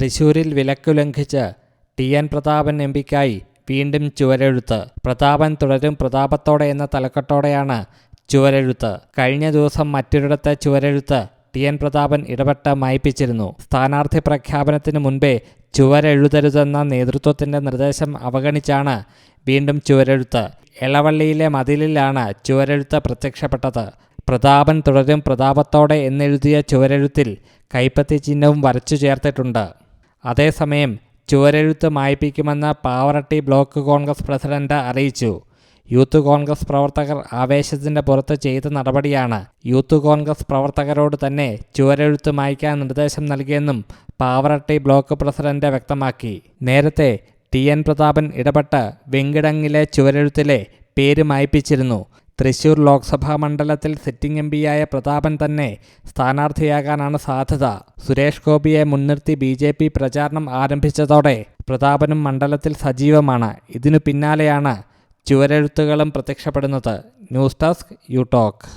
തൃശൂരിൽ വിലക്കുലംഘിച്ച് T N Prathapan M പിക്കായി വീണ്ടും ചുവരെഴുത്ത്. പ്രതാപൻ തുടരും പ്രതാപത്തോടെ എന്ന തലക്കെട്ടോടെയാണ് ചുവരെഴുത്ത്. കഴിഞ്ഞ ദിവസം മറ്റൊരിടത്തെ ചുവരെഴുത്ത് ടി എൻ പ്രതാപൻ ഇടപെട്ട് മായ്പിച്ചിരുന്നു. സ്ഥാനാർത്ഥി പ്രഖ്യാപനത്തിന് മുൻപേ ചുവരെഴുതരുതെന്ന നേതൃത്വത്തിന്റെ നിർദ്ദേശം അവഗണിച്ചാണ് വീണ്ടും ചുവരെഴുത്ത്. ഇളവള്ളിയിലെ മതിലിലാണ് ചുവരെഴുത്ത് പ്രത്യക്ഷപ്പെട്ടത്. പ്രതാപൻ തുടരും പ്രതാപത്തോടെ എന്നെഴുതിയ ചുവരെഴുത്തിൽ കൈപ്പത്തി ചിഹ്നവും വരച്ചു ചേർത്തിട്ടുണ്ട്. അതേസമയം ചുവരെഴുത്ത് മായ്പിക്കുമെന്ന് പാവറട്ടി ബ്ലോക്ക് കോൺഗ്രസ് പ്രസിഡന്റ് അറിയിച്ചു. യൂത്ത് കോൺഗ്രസ് പ്രവർത്തകർ ആവേശത്തിന്റെ പുറത്ത് ചെയ്ത നടപടിയാണ് യൂത്ത് കോൺഗ്രസ് പ്രവർത്തകരോട് തന്നെ ചുവരെഴുത്ത് മായ്ക്കാൻ നിർദ്ദേശം നൽകിയെന്നും പാവറട്ടി ബ്ലോക്ക് പ്രസിഡന്റ് വ്യക്തമാക്കി. നേരത്തെ ടി. എൻ. പ്രതാപൻ ഇടപെട്ട് വെങ്കിടങ്ങിലെ ചുവരെഴുത്തിലെ പേര് മായ്പിച്ചിരുന്നു. തൃശൂർ ലോക്സഭാ മണ്ഡലത്തിൽ സിറ്റിംഗ് എം പിയായ പ്രതാപൻ തന്നെ സ്ഥാനാർത്ഥിയാകാനാണ് സാധ്യത. സുരേഷ് ഗോപിയെ മുൻനിർത്തി ബി ജെ പി പ്രചാരണം ആരംഭിച്ചതോടെ പ്രതാപനും മണ്ഡലത്തിൽ സജീവമാണ്. ഇതിനു പിന്നാലെയാണ് ചുവരെഴുത്തുകളും പ്രത്യക്ഷപ്പെടുന്നത്. News desk you talk